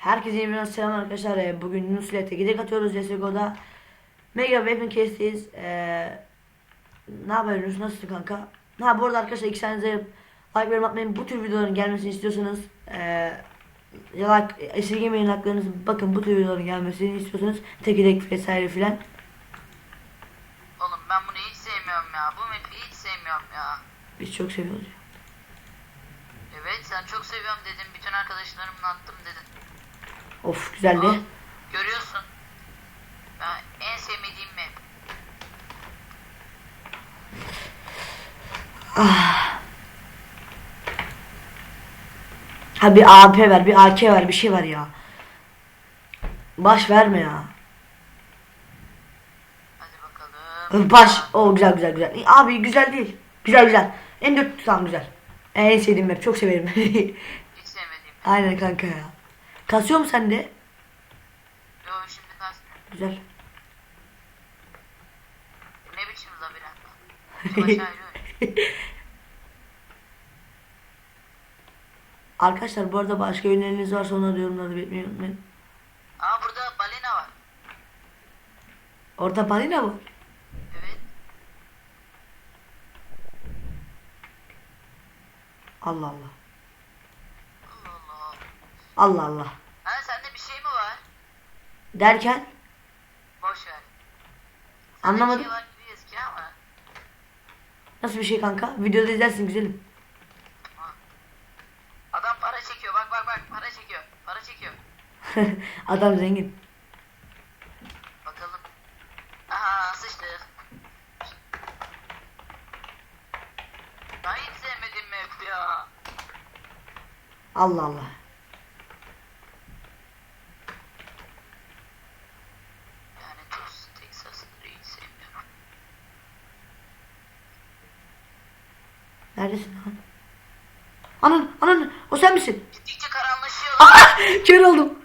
Herkese bir selam arkadaşlar. Ee, Bugün ile gidek atıyoruz CSGO'da. Mega Weapon Case'deyiz. Ee, ne Yunus? Nasılsın kanka? Ha bu arada arkadaşlar iki like verim atmayın. Bu tür videoların gelmesini istiyorsanız ee, like esirgemeyin haklarınızı. Bakın bu tür videoların gelmesini istiyorsanız tek gidek vesaire filan. Oğlum ben bunu hiç sevmiyorum ya. Bu map'i hiç sevmiyorum ya. Biz çok seviyoruz. ya. Evet sen çok seviyorum dedin. Bütün arkadaşlarımla attım dedin. Of güzeldi. Al, görüyorsun. Ben en sevmediğim map. Ha bir AP ver, bir AK ver, bir şey ver ya. Baş verme ya. Baş. O güzel güzel güzel. Abi güzel değil. Güzel güzel. M4 tamam güzel. En sevdiğim map. Çok severim. Hiç sevmediğim. Aynen kanka ya. Kasıyor mu sende? Yo şimdi kastım. Güzel. Ne biçim labirent. Arkadaşlar bu arada başka önerileriniz varsa onları yorumlarda belirtmeyi unutmayın. Aa burada balina var. Orta balina mı? Evet. Allah Allah. Allah Allah. Ha sende bir şey mi var? Derken Boş ver. Sende Anlamadım. Bir şey var gibi eski ama. nasıl bir şey kanka? Videoda izlersin güzelim. Adam para çekiyor. Bak bak bak. Para çekiyor. Para çekiyor. Adam zengin. Bakalım. Aha sıçtık. Ben hiç sevmedim map ya. Allah Allah. Yani Tuz, Texas'ları hiç sevmiyorum. Neredesin lan? Anan anan o sen misin? Gittikçe karanlaşıyor. Ah! Kör oldum.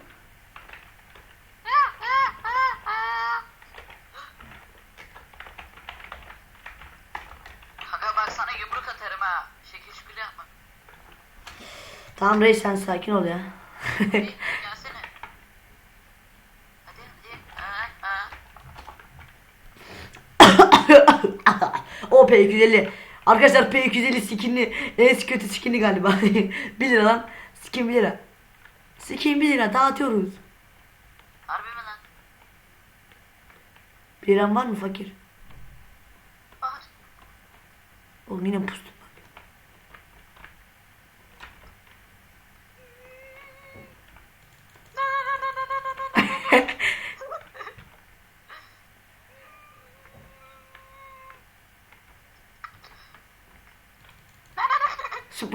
Kanka bak sana yumruk atarım ha. Şekil şükür yapma. Tamam reis sen sakin ol ya. Gelsene. Hadi hadi. Ha, ha. o P250. Arkadaşlar P250 skinli en kötü skinli galiba. 1 lira lan. Skin 1 lira. Skin 1 lira dağıtıyoruz. Harbi mi lan? Bir liran var mı fakir? Var. Oğlum yine pustum.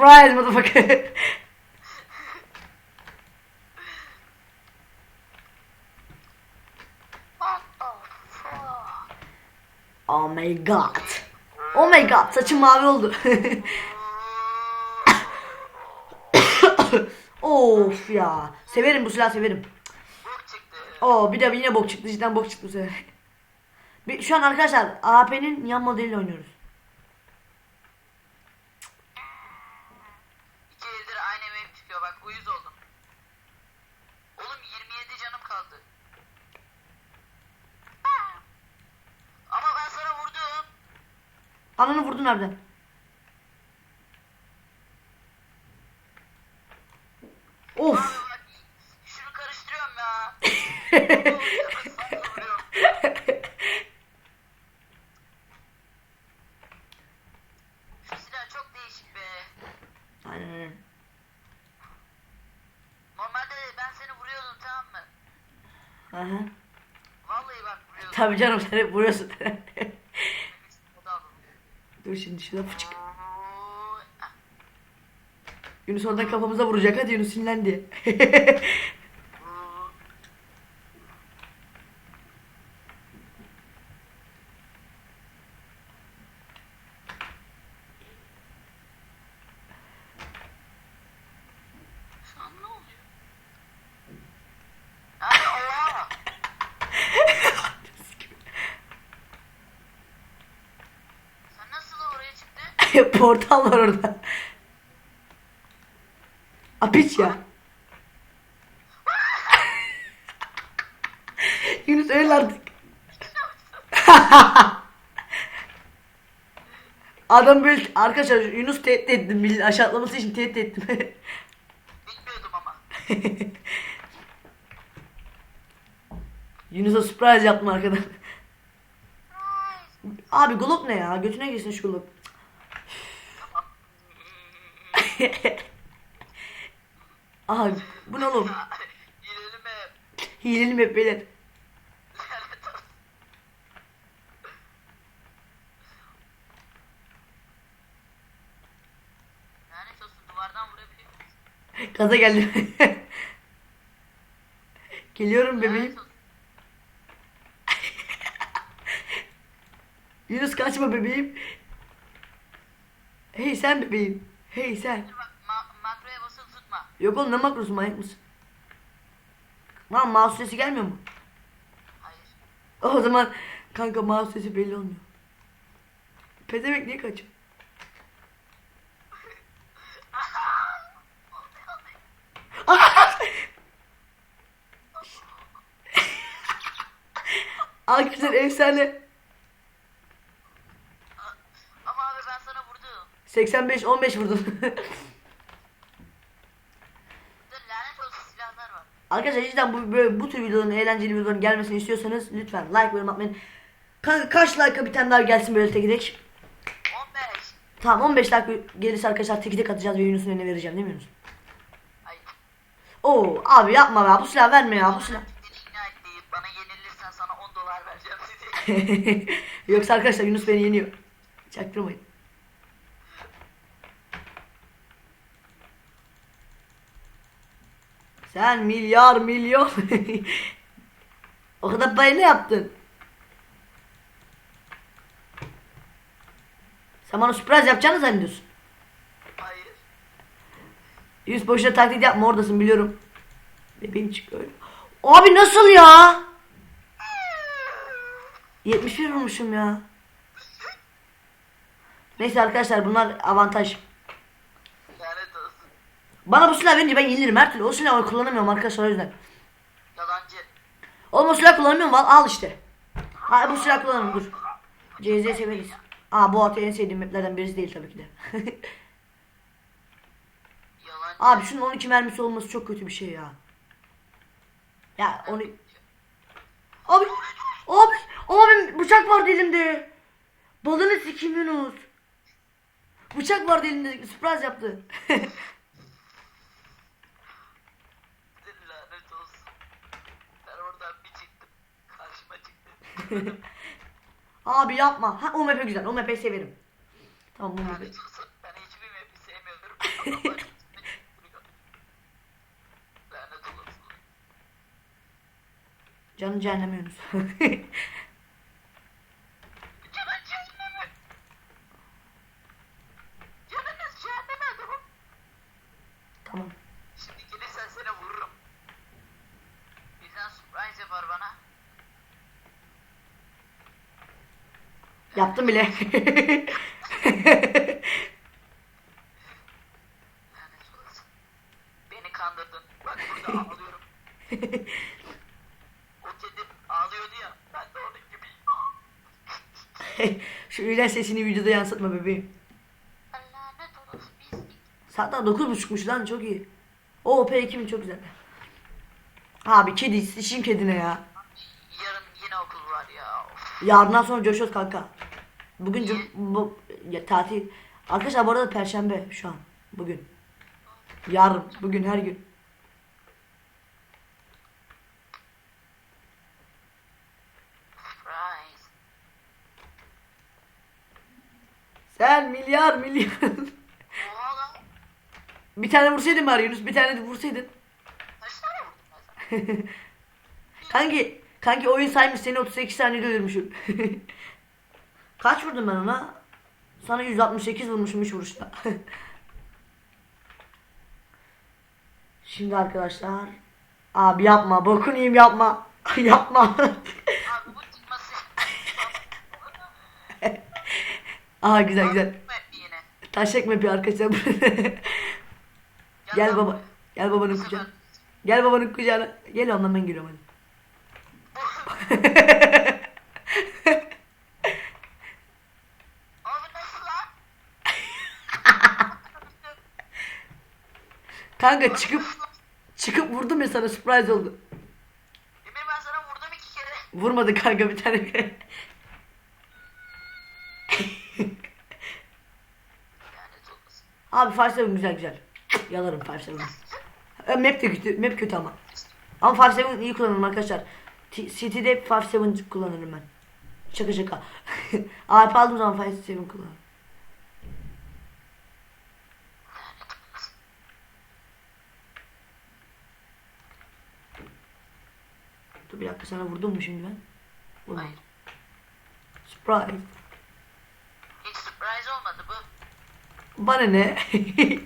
Surprise motherfucker. Oh my god. Oh my god saçım mavi oldu. of ya. Severim bu silahı severim. Bok çıktı. Oo bir de yine bok çıktı. Cidden bok çıktı bu sefer. Bir- Şu an arkadaşlar AP'nin yan modeliyle oynuyoruz. İki eldir aynı map çıkıyor bak uyuz oldum. Oğlum 27 canım kaldı. Ama ben sana vurdum. Ananı vurdun nereden? Of. şunu karıştırıyorum ya. Şu silah çok değişik be. Aynen aynen. Normalde ben seni vuruyordum tamam mı? Aha. Vallahi bak vuruyordum. Tabii canım sen hep vuruyorsun. O da aldım. Dur şimdi şuna fıçık. Yunus oradan kafamıza vuracak hadi Yunus sinirlendi. oo. Şu an ne oluyor? Abi Allah! Sen nasıl oraya çıktın? Portal var orada. Apiç ya. Yunus öyle artık. Adam böyle arkadaşlar Yunus tehdit ettim. Bil- Aşağı atlaması için tehdit ettim. Bilmiyordum ama. Yunus'a surprise yaptım arkadan. Abi Glock ne ya? Götüne girsin şu Glock. Aha bu ne oğlum? Girelim hep. Hileli mi beyler? Kaza geldim. Geliyorum bebeğim. Yunus kaçma bebeğim. Hey sen bebeğim. Hey sen. Ma- makroya basılı tutma. Yok oğlum ne makrosu manyak mısın? Lan mouse sesi gelmiyor mu? Hayır. O zaman kanka mouse sesi belli olmuyor. Pezevenk niye kaçıyor? Arkadaşlar efsane. Ama abi ben sana vurdum. 85 15 vurdum. Arkadaşlar cidden bu böyle bu tür videoların eğlenceli videoların gelmesini istiyorsanız lütfen like ve yorum atmayın. Kanka kaç like'a bir tane daha gelsin böyle tek tek. 15. Tamam 15 like gelirse arkadaşlar tek tek atacağız ve Yunus'un eline vereceğim değil mi Yunus? Hayır. Oo abi yapma be bu silah verme ya bu silah. Bana yenilirsen sana 10 dolar vereceğim. Yoksa arkadaşlar Yunus beni yeniyor. Çaktırmayın. Sen milyar milyon. o kadar parayı ne yaptın? Sen bana sürpriz yapacağını zannediyorsun. Hayır. Yüz boşuna taklit yapma oradasın biliyorum. Bebeğim çık öyle. Abi nasıl ya? 71 vurmuşum ya. Neyse arkadaşlar bunlar avantaj. Bana bu silah verince ben yenilirim her türlü. O silahı kullanamıyorum arkadaşlar o yüzden. Yalancı. Oğlum o silah kullanamıyorum al, al işte. Ha bu silah kullanırım dur. CZ severiz. Aa bu atı en sevdiğim maplerden birisi değil tabii ki de. Abi şunun 12 mermisi olması çok kötü bir şey ya. Ya onu... Abi, abi, abi bıçak vardı elimde. Balını sikeyim Yunus. Bıçak vardı elimde, sürpriz yaptı. Lanet olsun. Ben oradan bir çıktım. Karşıma çıktı. abi yapma. Ha o map'e güzel, o map'e severim. Tamam bu olsun. Ben hiçbir map'i sevmiyorum. Lanet. Canı cehenneme Yunus. Canın cehenneme. Canınız cehenneme adamım. tamam. Şimdi gelirsen seni vururum. Birden surprise yapar bana. Yaptım bile. Beni kandırdın. Bak burada ağlıyorum. o kedi ağlıyordu ya. Ben de onun gibiyim. Şu ülen sesini videoda yansıtma bebeğim. Lanet olsun pislik. Saat daha 9.30'muş lan çok iyi. O P2 mi çok güzel. Abi kedi sıçayım kedine ya. Yarın yine okul var ya. Yarından sonra coşuyoruz kanka. Bugün cum- bu ya, tatil. Arkadaşlar bu arada perşembe şu an. Bugün. Yarın. Bugün her gün. Sen milyar lan. bir tane vursaydın bari Yunus. Bir tane de vursaydın. Kanki, kanki oyun saymış seni 38 saniyede öldürmüşüm. Kaç vurdum ben ona? Sana 168 vurmuşum 3 vuruşta. Şimdi arkadaşlar. Abi yapma. Bokunu yiyeyim yapma. yapma. Aa güzel güzel. Yine. Taşak map'i arkadaşlar. Gel baba. Gel babanın kucağına. Gel babanın kucağına. Gel ondan ben giriyorum hadi. Kanka çıkıp çıkıp vurdum ya sana surprise oldu. Emir ben sana vurdum iki kere. Vurmadı kanka bir tane. Abi Fire Seven güzel güzel. Yalarım. E, Map de kötü. Map kötü ama. Ama Fire Seven iyi kullanırım arkadaşlar. T- City'de hep Fire Seven kullanırım ben. Şaka şaka. AP aldığım zaman Fire Seven kullanırım. Dur bir dakika sana vurdum mu şimdi ben? Vurmadım. Surprise. Hiç surprise olmadı bu. Bana ne?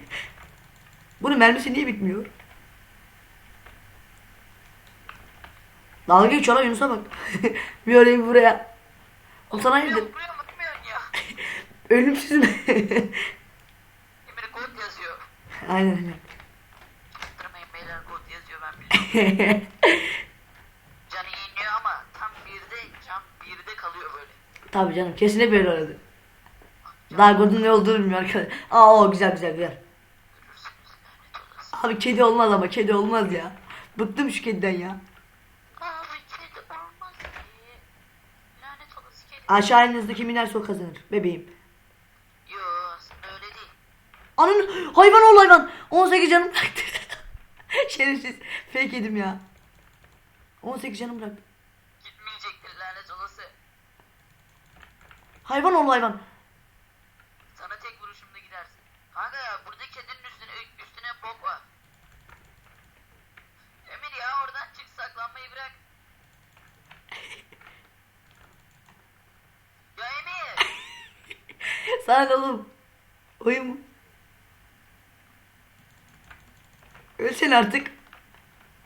Bunun mermisi niye bitmiyor? Dalga geçiyor lan Yunus'a bak. bir oraya bir buraya. O sana vurmuyorsun ya. Ölümsüz mü? Emir kod yazıyor. aynen aynen. Çaktırmayın beyler kod yazıyor ben biliyorum. Birde kalıyor böyle. Tabii canım kesinlikle böyle aradı. Daha God'un ne olduğunu bilmiyor arkadaşlar. Aa o güzel güzel güzel. Abi kedi olmaz ama kedi olmaz ya. Bıktım şu kediden ya. Abi kedi olmaz ki. Lanet olası kedi. Aşağı elinizdeki minerse o kazanır. Bebeğim. Yo aslında öyle değil. Anın hayvan ol hayvan. 18 canım bıraktı. Şerefsiz. Fake yedim ya. 18 canım bıraktı. Gitmeyecektir lanet olası. Hayvan ol hayvan. Sana tek vuruşumda gidersin. Kanka ya burada kedinin üstüne üstüne bok var. Emir ya oradan çık saklanmayı bırak. Ya Emir. Sana ne oğlum? Oyun mu? Ölsen artık.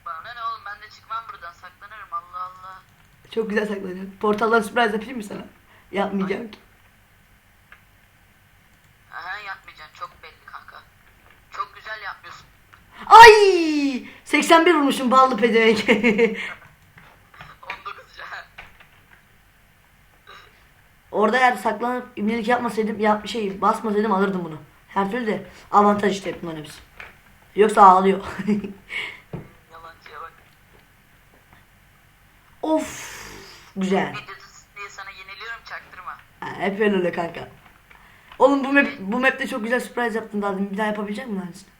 Bana ne oğlum ben de çıkmam buradan saklanırım Allah Allah. Çok güzel saklanıyor. Portaldan sürpriz yapayım mı sana? Yapmayacağım ki. Aha yapmayacaksın çok belli kanka. Çok güzel yapmıyorsun. Ay! 81 vurmuşum ballı pedevenk. 19 ya. Orada eğer saklanıp imlelik yapmasaydım, yap şey basmasaydım alırdım bunu. Her türlü de avantaj işte bunların hepsi. Yoksa ağlıyor. Yalancıya bak. of! Güzel. Videosu diye hep öyle öyle kanka. Oğlum bu map, bu map'te çok güzel surprise yaptın daha demin. Bir daha yapabilecek misin aynısını?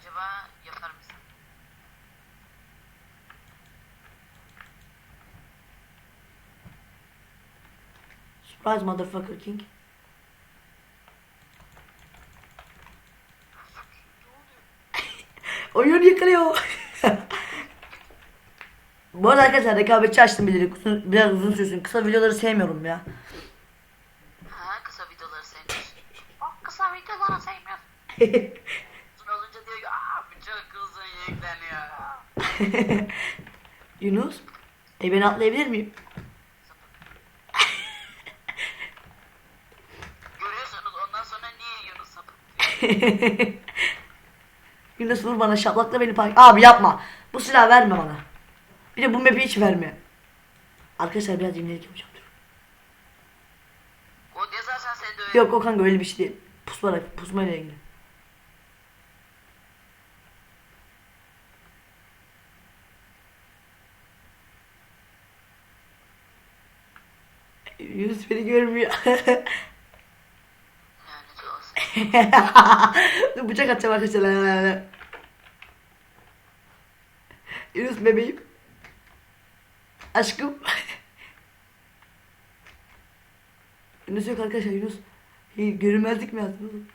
Acaba yapar mısın? Surprise motherfucker king. Oyun yıkılıyor. Bu arada arkadaşlar rekabetçi açtım bilerek. Biraz uzun sürsün. Kısa videoları sevmiyorum ya. Ha kısa videoları sevmiyorsun. Bak kısa videoları sevmiyorsun. Uzun olunca diyor ki aa bu çok uzun yükleniyor. Yunus. E ben atlayabilir miyim? Görüyorsunuz ondan sonra niye Yunus sapık? Yunus vur bana şaplakla beni park. Abi yapma. Bu silah verme bana. Bir de bu map'i hiç verme. Arkadaşlar biraz imlelik yapacağım. Dur. Seni döverim. Yok o kanka öyle bir şey değil. Pusma, pusmayla ilgili. Yunus beni görmüyor. Dur bıçak atacağım arkadaşlar. Yunus bebeğim. Aşkım. Yunus yok arkadaşlar Yunus. Görünmezlik mi yaptın oğlum?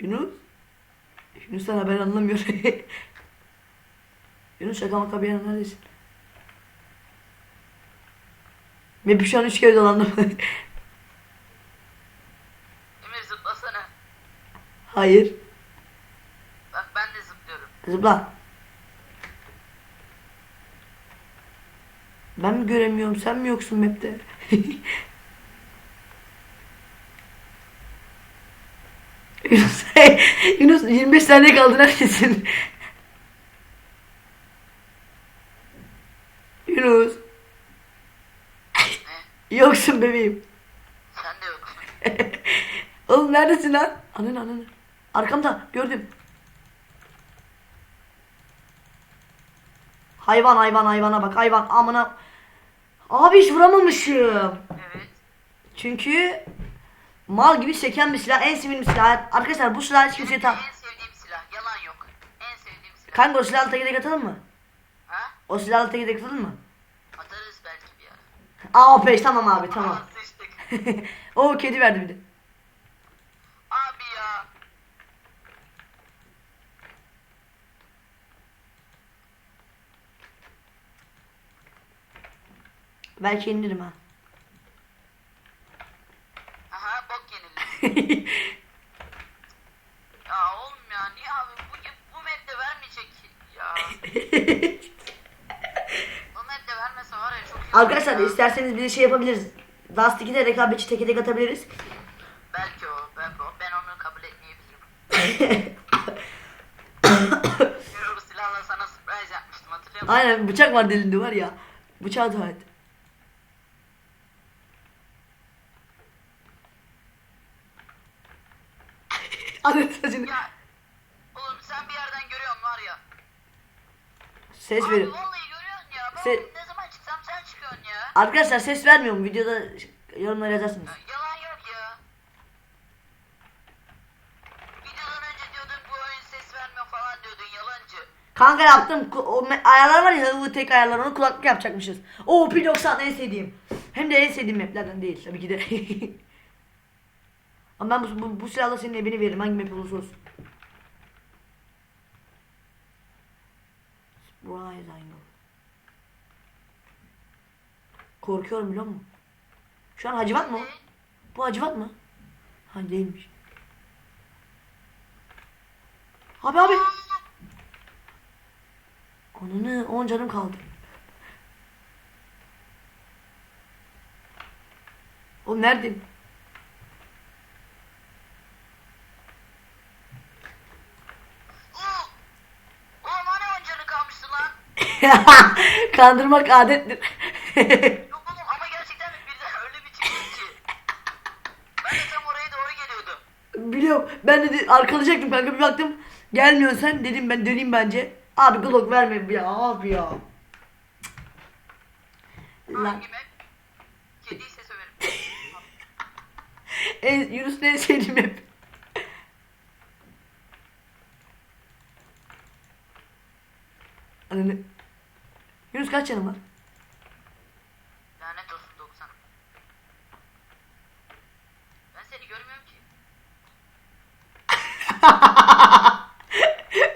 Yunus? Yunus'tan haber anlamıyor. Yunus şaka maka bir yana neredesin? Map'i şu an üç kere dolandım. Emir zıplasana. Hayır. Bak ben de zıplıyorum. Zıpla. Ben mi göremiyorum sen mi yoksun map'te? Yunus, Yunus 25 saniye kaldı neredesin? Yunus. Yoksun bebeğim. Sen de yoksun. Oğlum neredesin lan? Ananı ananı. Arkamda gördüm. Hayvan hayvan hayvana bak hayvan amına. Abi hiç vuramamışım. Evet. Çünkü mal gibi seken bir silah en sevdiğim silah. Arkadaşlar bu silah hiç kimseye tam. En sevdiğim silah. Yalan yok. En sevdiğim silah. Kanka o silahla tek tek atalım mı? Ha? O silahla tek tek atalım mı? Atarız belki bir ara. Aa peş tamam abi tamam. O kedi verdi bir de. Abi ya. Belki indiririm ha. Aha bok yenildi. ya oğlum ya niye abi bu, bu map'te vermeyecek ya. Bu map'te vermese var ya çok. Arkadaşlar ya. isterseniz bir şey yapabiliriz. Last 2'de rekabetçi teke tek atabiliriz. Belki o. Ben, ben onu kabul etmeyebilirim. Aynen bıçak var elinde var ya. Bıçağı dua et. Anne saçını. Ya oğlum sen bir yerden görüyorsun var ya. Ses Abi vallahi görüyorsun ya. Ben Se- ne zaman çıksam sen çıkıyorsun ya. Arkadaşlar ses vermiyorum. Videoda yorumlara yazarsınız. Ya, Yalan yok ya. Videodan önce diyordun bu oyun ses vermiyor falan diyordun yalancı. Kanka yaptım. Ku- O me- ayarlar var ya hızlı tek ayarlar onu kulaklık yapacakmışız. O P90 en sevdiğim. Hem de en sevdiğim maplerden değil tabii ki de. Ama ben bu, bu, bu silahla senin evini veririm hangi map olursa olsun. Surprise angle. Korkuyorum biliyor musun? Şu an hacivat mı? Bu hacivat mı? Ha değilmiş. Abi abi. Ananı 10 canım kaldı. Oğlum neredeyim? Oo! Oğlum hani on canı kalmıştı lan? Kandırmak adettir. Yok oğlum ama gerçekten birden öyle bir çıktı ki. Ben de tam oraya doğru geliyordum. Biliyorum. Ben de, arkalayacaktım kanka bir baktım. Gelmiyorsun sen dedim ben döneyim bence. Abi Glock verme ya abi ya. Lan Hangi map? Kediyse söverim. en, Yunus'un en sevdiğim hep. Ananı. Yunus kaç canım var? Lanet olsun 90. Ben seni görmüyorum ki.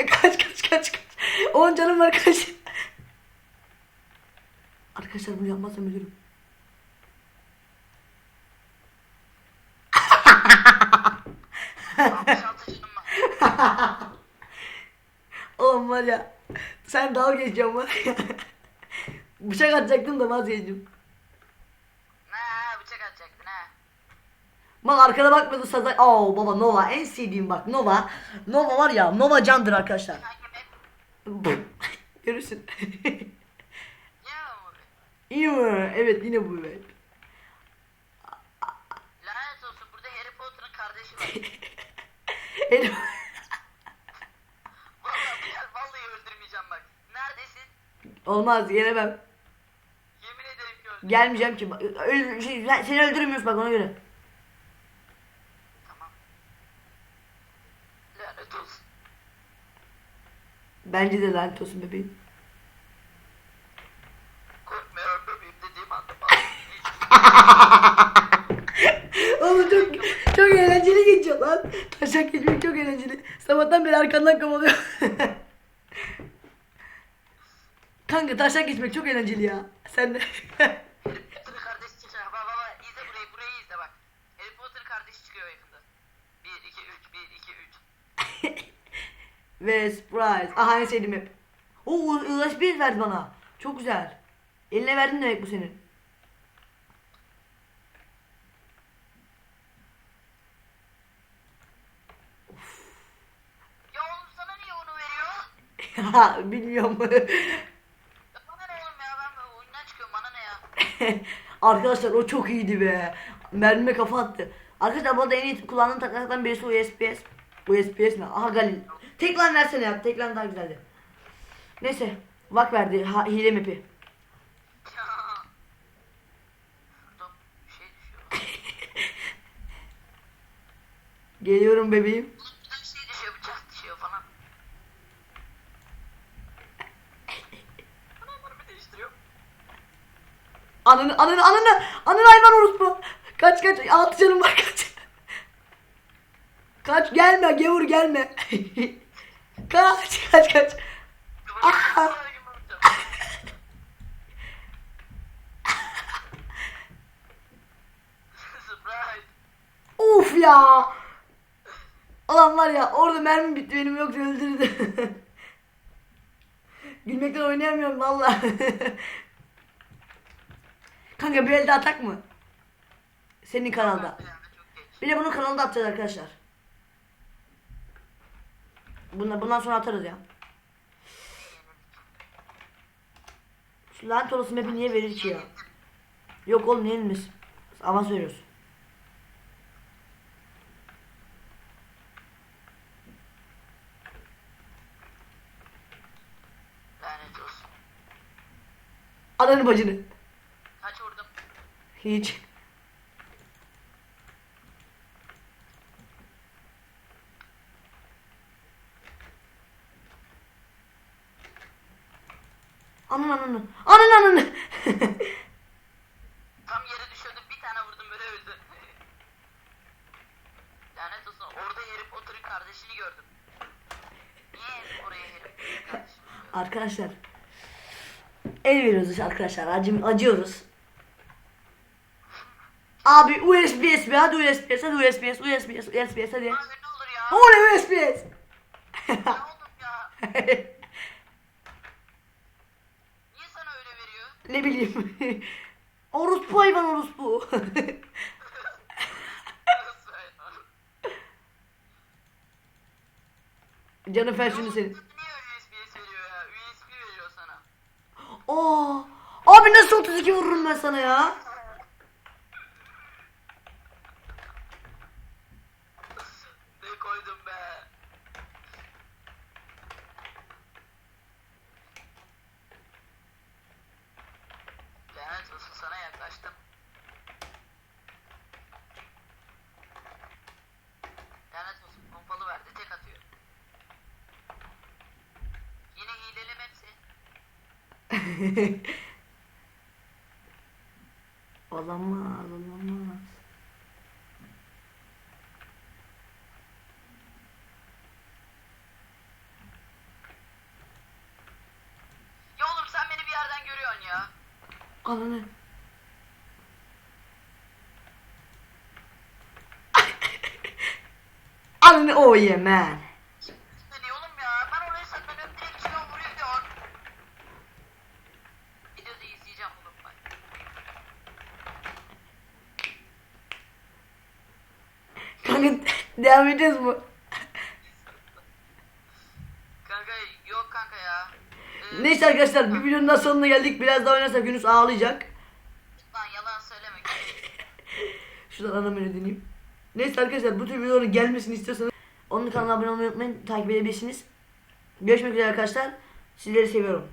kaç kaç kaç kaç. 10 canım var kaç. Arkadaşlar bunu yapmazsam ölürüm. Oğlum var ya. Sen dalga geçiyorsun var ya. Bıçak atacaktım da vazgeçtim. Ne bıçak atacaktın ha. Mal arkada bakmadı saza. Oo baba Nova en sevdiğim bak Nova. Nova var ya Nova candır arkadaşlar. Görürsün. İyi mi? Evet yine bu evet. Lanet olsun burada Harry Potter'ın kardeşi var. Gel vallahi öldürmeyeceğim bak. Neredesin? Olmaz gelemem. Gelmeyeceğim ki. Öl, şey, seni öldürmüyoruz bak ona göre. Tamam. Lanet olsun. Bence de lanet olsun bebeğim. Korkmuyorum bebeğim dediğim anda Oğlum çok çok eğlenceli geçiyor lan. Taşak geçmek çok eğlenceli. Sabahtan beri arkandan kovalıyor. Kanka taşak geçmek çok eğlenceli ya. Sen de. Harry Potter kardeşi çıkıyor. Bak bak bak izle burayı burayı izle bak. Harry Potter kardeşi çıkıyor yakında. 1 2 3 1 2 3. Ve surprise. Aha en sevdiğim hep. Oo Ulaş bir verdi bana. Çok güzel. Eline verdin demek bu senin. Ya oğlum sana niye onu veriyor? Bilmiyorum. Bana ne oğlum ya ben böyle oyundan çıkıyorum bana ne ya? Arkadaşlar o çok iyiydi be. Mermime kafa attı. Arkadaşlar bu arada en iyi kullandığım taklardan birisi USPS. USPS mi? Aha Galil. Tek lan versene ya. Tek lan daha güzeldi. Neyse. Vak verdi. Ha, hile mapi. Geliyorum bebeğim. Şey düşüyor, bıçak düşüyor falan. Ananı ananı ananı ananı hayvan orospu. Kaç kaç altı canım var kaç. Kaç gelme gevur gelme. kaç kaç kaç. Aha. Of ya. Ulan var ya orada mermi bitti benim yoksa öldürdü. Gülmekten oynayamıyorum valla. Kanka bir elde atak mı? Senin kanalda. Bir de bunu kanalda atacağız arkadaşlar. Bundan, bundan sonra atarız ya. Şu lanet olası map'i niye verir ki ya? Yok oğlum ne yenilmez. Avans veriyoruz. Ananı bacını. Kaç vurdum? Hiç. Anın ananı. Anın ananı. Tam yere düşüyordum bir tane vurdum böyle öldü. Lanet olsun orada herif oturuyor kardeşini gördüm. Niye oraya herif kardeşini arkadaşlar. El veriyoruz arkadaşlar. Acım, acıyoruz. Abi USBS be hadi USBS hadi USBS USBS USBS hadi. Aa, ne olur ya. Oley USBS. ne oldum ya. Niye sana öyle veriyor? Ne bileyim. orospu hayvan orospu. Canı fer şunu senin. Niye USB veriyor ya? USB veriyor sana. Aa, abi nasıl 32 vururum ben sana ya? Ne koydum be? Lanet olsun sana yaklaştım. Lanet olsun pompalı verdi tek atıyor. Yine hilelim hepsi. olamaz olamaz. Ya oğlum sen beni bir yerden görüyorsun ya. Ananı. Ananı oh yeah man. Kanka devam edeceğiz mi? Kanka yok kanka ya. Ee, Neyse arkadaşlar bir videonun daha sonuna geldik. Biraz daha oynarsak Yunus ağlayacak. Lan yalan söyleme. Şuradan ana menü deneyeyim. Neyse arkadaşlar bu tür videoların gelmesini istiyorsanız onun kanalına abone olmayı unutmayın. Takip edebilirsiniz. Görüşmek üzere arkadaşlar. Sizleri seviyorum.